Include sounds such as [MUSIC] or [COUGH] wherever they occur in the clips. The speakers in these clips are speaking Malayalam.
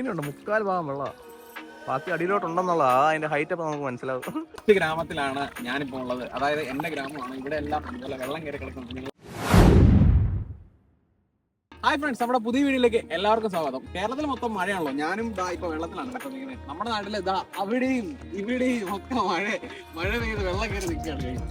തെങ്ങിനുണ്ട് മുക്കാൽ ഭാഗം വെള്ള ബാക്കി അടിയിലോട്ടുണ്ടെന്നുള്ളതാ. അതിന്റെ ഹൈറ്റ് അപ്പൊ നമുക്ക് മനസ്സിലാവും. ഈ ഗ്രാമത്തിലാണ് ഞാനിപ്പോ ഉള്ളത്. അതായത് എന്റെ ഗ്രാമമാണ്. ഇവിടെ എല്ലാം വെള്ളം കയറി കിടക്കുന്നുണ്ട് നിങ്ങൾ ഹായ് ഫ്രണ്ട്സ് നമ്മുടെ പുതിയ വീഡിയോയിലേക്ക് എല്ലാവർക്കും സ്വാഗതം. കേരളത്തിൽ മൊത്തം മഴയാണല്ലോ. ഞാനും ഇതാ ഇപ്പൊ വെള്ളത്തിലാണ് കേട്ടോ നിൽക്കുന്നത്. നമ്മുടെ നാട്ടിൽ ഇതാ അവിടെയും ഇവിടെയും ഒക്കെ മഴ മഴ പെയ്ത് വെള്ളം കയറി നിൽക്കുകയാണ്.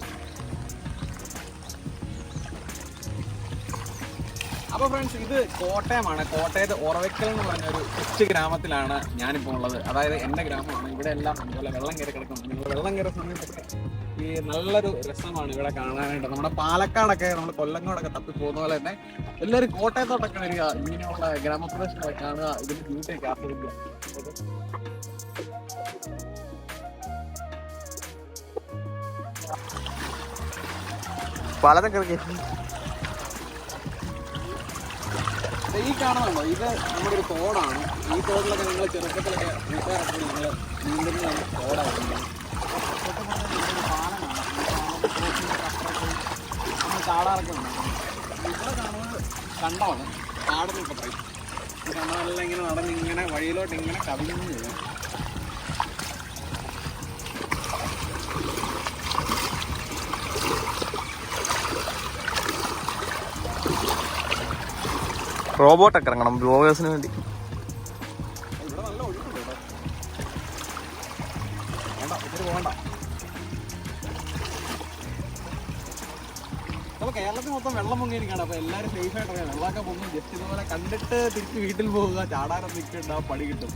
അപ്പൊ ഫ്രണ്ട്സ് ഇത് കോട്ടയമാണ്. കോട്ടയത്ത് ഉറവയ്ക്കൽ എന്ന് പറഞ്ഞ ഒരു കൊച്ചു ഗ്രാമത്തിലാണ് ഞാനിപ്പോൾ ഉള്ളത്. അതായത് എന്റെ ഗ്രാമമാണ്. ഇവിടെ എല്ലാം ഇതുപോലെ വെള്ളം കയറി കിടക്കുന്നു. നിങ്ങൾ വെള്ളം കയറുന്ന സമയത്തൊക്കെ ഈ നല്ലൊരു രസമാണ് ഇവിടെ കാണാനായിട്ട്. നമ്മുടെ പാലക്കാടൊക്കെ നമ്മുടെ കൊല്ലങ്ങോടൊക്കെ തപ്പി പോകുന്ന പോലെ തന്നെ എല്ലാവരും കോട്ടയത്തോട്ടൊക്കെ വരിക ഇങ്ങനെയുള്ള ഗ്രാമപ്രദേശങ്ങളൊക്കെ കാണുക. ഇതിന്റെ ബ്യൂട്ടിയൊക്കെ ആസ്വദിക്കുക. പലതും കിടക്കി. ഈ കാണുന്നുണ്ടോ? ഇത് നമ്മുടെ ഒരു തോടാണ്. ഈ തോടിലൊക്കെ നിങ്ങൾ ചെറുപ്പത്തിലൊക്കെ വീട്ടുകാരൊക്കെ നിങ്ങൾ നീന്തുന്ന നമ്മൾ ചാടാറൊക്കെ ഉണ്ട്. ഇവിടെ കാണുന്നത് കണ്ടമാണ്. കാടെന്നൊക്കെ പറയും. ഈ കണ്ടമെല്ലാം ഇങ്ങനെ നടന്ന് ഇങ്ങനെ വഴിയിലോട്ട് ഇങ്ങനെ കവിഞ്ഞു റോബോട്ടൊക്കെ ഇറങ്ങണം ബ്ലോഗേഴ്സിന് വേണ്ടി. കേരളത്തിൽ മൊത്തം വെള്ളം പൊങ്ങിയിരിക്കുകയാണ്. അപ്പൊ എല്ലാരും സേഫ് ആയിട്ട് വെള്ളമൊക്കെ പൊങ്ങി ജസ്റ്റ് ഇതുപോലെ കണ്ടിട്ട് തിരിച്ച് വീട്ടിൽ പോവുക. ചാടാനൊന്നും നിൽക്കണ്ട പണി കിട്ടും.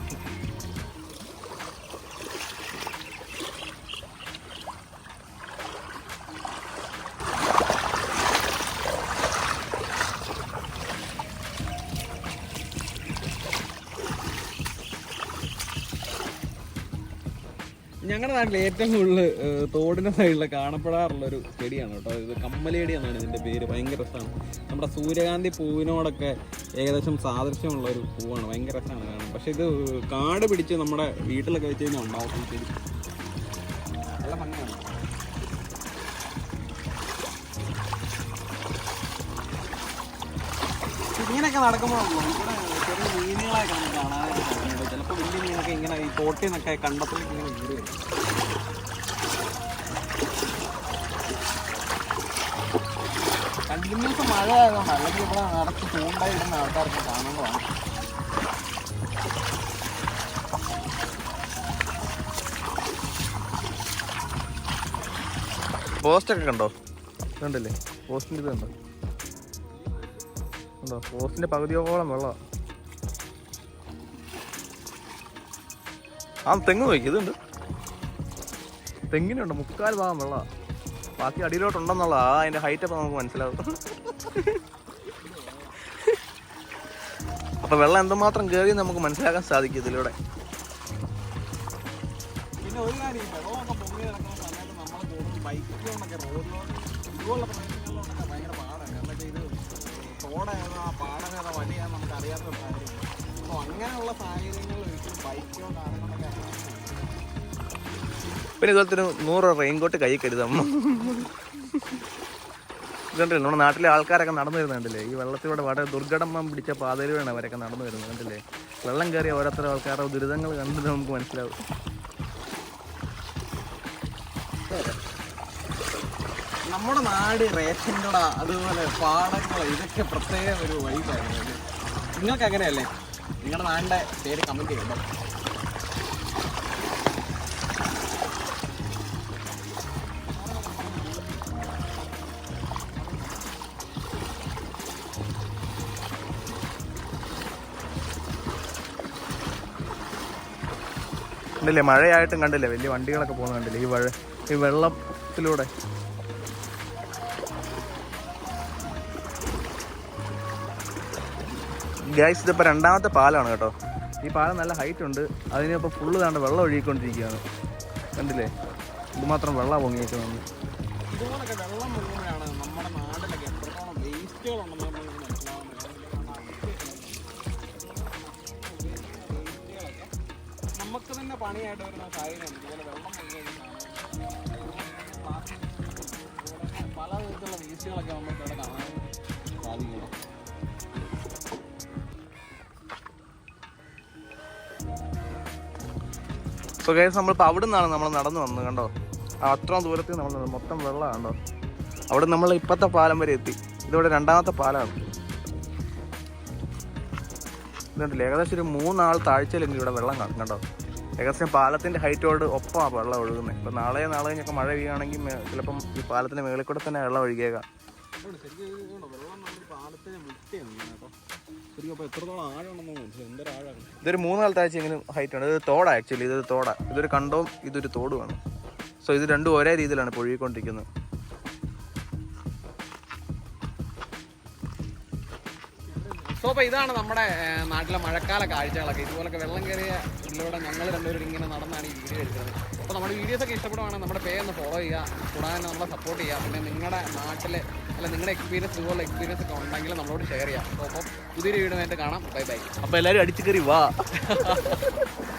ഞങ്ങളുടെ നാട്ടിൽ ഏറ്റവും കൂടുതൽ തോടിന്റെ സൈഡിൽ കാണപ്പെടാറുള്ള ഒരു ചെടിയാണ് കേട്ടോ. ഇത് കമ്മലേടി എന്നാണ് ഇതിന്റെ പേര്. ഭയങ്കര രസമാണ് നമ്മുടെ സൂര്യകാന്തി പൂവിനോടൊക്കെ ഏകദേശം സാദൃശ്യമുള്ള ഒരു പൂവാണ്. ഭയങ്കര രസമാണ് കാണാൻ. പക്ഷെ ഇത് കാട് പിടിച്ച് നമ്മുടെ വീട്ടിലൊക്കെ വെച്ച് കഴിഞ്ഞാൽ ഉണ്ടാവും ചെടി. നല്ല ഭംഗിയാണ്. ഇങ്ങനെയൊക്കെ നടക്കുമ്പോഴാണല്ലോ കാണാനായിട്ട് സാധിക്കുന്നത് ചിലപ്പോൾ വലിയ മീനൊക്കെ ഇങ്ങനെ ഈ തോട്ടിൽ നിന്നൊക്കെ കണ്ടത്തിലേക്ക് ഇങ്ങനെ വീട് വരും കണ്ടിന്യൂസ് മഴ ആയതുകൊണ്ട് അല്ലെങ്കിൽ ഇവിടെ നടത്തി ചൂണ്ടായിരുന്ന ആൾക്കാർക്ക് കാണുന്നതാണ് പോസ്റ്റൊക്കെ കണ്ടോ? കണ്ടില്ലേ? പോസ്റ്റിന്റെ ഇത് കണ്ടോ? കണ്ടോ പോസ്റ്റിന്റെ പകുതിയോളം വെള്ളം ആ തെങ്ങ് നോക്കി ഇതുണ്ട്. തെങ്ങിനുണ്ട് മുക്കാൽ ഭാഗം വെള്ള. ബാക്കി അടിയിലോട്ടുണ്ടെന്നുള്ള ആ അതിന്റെ ഹൈറ്റ് അപ്പൊ നമുക്ക് മനസ്സിലാവും. അപ്പൊ വെള്ളം എന്തുമാത്രം കയറി നമുക്ക് മനസ്സിലാക്കാൻ സാധിക്കും ഇതിലൂടെ. പിന്നെ ഭയങ്കര പാടാണ്. കാരണം ഇത് തോടേതാ പാടമേതാ വഴിയാന്ന് നമുക്ക് അറിയാത്ത അപ്പോൾ അങ്ങനെയുള്ള സാഹചര്യങ്ങളിൽ ഒരിക്കലും ബൈക്കോ പിന്നെ ഇതുപോലത്തെ ഒരു നൂറ് റെയിൻകോട്ട് കൈ കരുതാം. ഇതുണ്ടല്ലേ നമ്മുടെ നാട്ടിലെ ആൾക്കാരൊക്കെ നടന്നു വരുന്നുണ്ടല്ലേ? ഈ വെള്ളത്തിലൂടെ വളരെ ദുർഘടമം പിടിച്ച പാതയിലൂടെയാണ് അവരൊക്കെ നടന്നു വരുന്നത് കണ്ടില്ലേ? വെള്ളം കയറിയ ഓരോരുത്തർ ആൾക്കാരുടെ ദുരിതങ്ങൾ കണ്ടിട്ട് നമുക്ക് മനസ്സിലാവും. നമ്മുടെ നാട് റേഷൻ കട അതുപോലെ പാടങ്ങൾ ഇതൊക്കെ പ്രത്യേക ഒരു വൈബായിരുന്നു നിങ്ങൾക്ക് അങ്ങനെയല്ലേ? നിങ്ങളുടെ നാടിന്റെ പേര് കമന്റ് ചെയ്യുമ്പോൾ കണ്ടില്ലേ മഴയായിട്ടും കണ്ടില്ലേ വലിയ വണ്ടികളൊക്കെ പോകുന്നത് കണ്ടില്ലേ ഈ വഴ ഈ വെള്ളത്തിലൂടെ. ഗൈസ് ഇതിപ്പോൾ രണ്ടാമത്തെ പാലാണ് കേട്ടോ. ഈ പാലം നല്ല ഹൈറ്റ് ഉണ്ട്. അതിനിപ്പോൾ ഫുള്ള് താണ്ട് വെള്ളം ഒഴുകിക്കൊണ്ടിരിക്കുകയാണ്. കണ്ടില്ലേ? പൊങ്ങിയേക്കുന്നത് ഇതുപോലൊക്കെ വെള്ളം മുഴുകി പല വിധത്തിലുള്ള വേസ്റ്റുകളൊക്കെ നമുക്ക് ഇവിടെ കാണാൻ സോ കേസ് നമ്മളിപ്പോൾ അവിടെ നിന്നാണ് നമ്മൾ നടന്നു വന്നത് കണ്ടോ? അത്ര ദൂരത്തിൽ നമ്മൾ മൊത്തം വെള്ളമാണ് കണ്ടോ? അവിടെ നമ്മൾ ഇപ്പോഴത്തെ പാലം വരെ എത്തി. ഇതിവിടെ രണ്ടാമത്തെ പാലമാണ്. ഇതുണ്ടല്ലേ ഏകദേശം ഒരു മൂന്നാൾ താഴ്ചയിലെങ്കിലും ഇവിടെ വെള്ളം കാണും കണ്ടോ? ഏകദേശം പാലത്തിന്റെ ഹൈറ്റോട് ഒപ്പമാണ് വെള്ളം ഒഴുകുന്നത്. ഇപ്പം നാളെ നാളെ കഴിഞ്ഞൊക്കെ മഴ പെയ്യുകയാണെങ്കിൽ ചിലപ്പം ഈ പാലത്തിന്റെ മേളിൽ കൂടെ തന്നെ വെള്ളം ഒഴുകിയേക്കാം. ഇവിടെ ശരിക്കും വെള്ളം നമ്മുടെ മുട്ടിയാണ് ഇതൊരു താഴ്ച എങ്കിലും ഹൈറ്റ് ആണ്. ഇത് തോട ആക്ച്വലി ഇതൊരു തോടാ. ഇതൊരു കണ്ടവും ഇതൊരു തോടുമാണ്. സോ ഇത് രണ്ടും ഒരേ രീതിയിലാണ് ഇപ്പോൾ സോ അപ്പോൾ ഇതാണ് നമ്മുടെ നാട്ടിലെ മഴക്കാല കാഴ്ചകളൊക്കെ. ഇതുപോലൊക്കെ വെള്ളം കയറിയ ഇതിലൂടെ ഞങ്ങൾ രണ്ടുപേരും ഇങ്ങനെ നടന്നാണ് ഈ വീഡിയോ എടുക്കുന്നത്. അപ്പോൾ നമ്മുടെ വീഡിയോസ് ഒക്കെ ഇഷ്ടപ്പെടുവാണെങ്കിൽ നമ്മുടെ പേര് ഒന്ന് ഫോളോ ചെയ്യുക കൂടാതെ തന്നെ നമ്മളെ സപ്പോർട്ട് ചെയ്യുക. പിന്നെ നിങ്ങളുടെ നാട്ടിലെ അല്ല നിങ്ങളുടെ എക്സ്പീരിയൻസ് ഇതുപോലെ എക്സ്പീരിയൻസ് ഒക്കെ ഉണ്ടെങ്കിൽ നമ്മളോട് ഷെയർ ചെയ്യാം അപ്പോൾ അപ്പം പുതിയൊരു വീഡിയോ ആയിട്ട് കാണാം. ബൈ ബൈ അപ്പോൾ എല്ലാവരും അടിച്ചു കയറി വാ. [LAUGHS]